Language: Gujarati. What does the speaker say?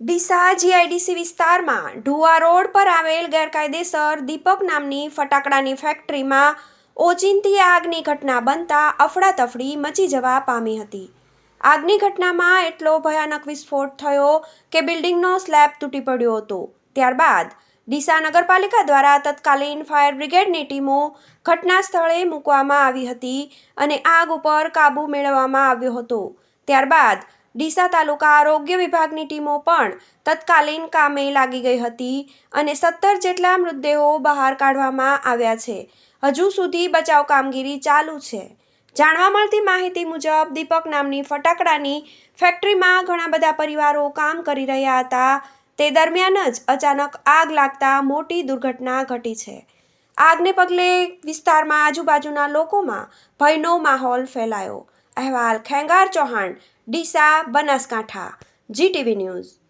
ડીસા જીઆઈડીસી વિસ્તારમાં ઢુવા રોડ પર આવેલ ગેરકાયદેસર દીપક નામની ફટાકડાની ફેક્ટરીમાં ઓચિંતી આગની ઘટના બનતા અફડાતફડી મચી જવા પામી હતી. આગની ઘટનામાં એટલો ભયાનક વિસ્ફોટ થયો કે બિલ્ડિંગનો સ્લેબ તૂટી પડ્યો હતો. ત્યારબાદ ડીસા નગરપાલિકા દ્વારા તત્કાલીન ફાયર બ્રિગેડની ટીમો ઘટના સ્થળે મૂકવામાં આવી હતી અને આગ ઉપર કાબૂ મેળવવામાં આવ્યો હતો. ત્યારબાદ ડીસા તાલુકા આરોગ્ય વિભાગની ટીમો પણ તત્કાલીન કામે લાગી ગઈ હતી અને સત્તર જેટલા મૃતદેહો બહાર કાઢવામાં આવ્યા છે. હજુ સુધી બચાવ કામગીરી ચાલુ છે. જાણવા મળતી માહિતી મુજબ દીપક નામની ફટાકડાની ફેક્ટરીમાં ઘણા બધા પરિવારો કામ કરી રહ્યા હતા. તે દરમિયાન જ અચાનક આગ લાગતા મોટી દુર્ઘટના ઘટી છે. આગને પગલે વિસ્તારમાં આજુબાજુના લોકોમાં ભયનો માહોલ ફેલાયો. અહેવાલ ખેંગાર ચૌહાણ ડીસા બનાસકાંઠા જીટીવી ન્યૂઝ.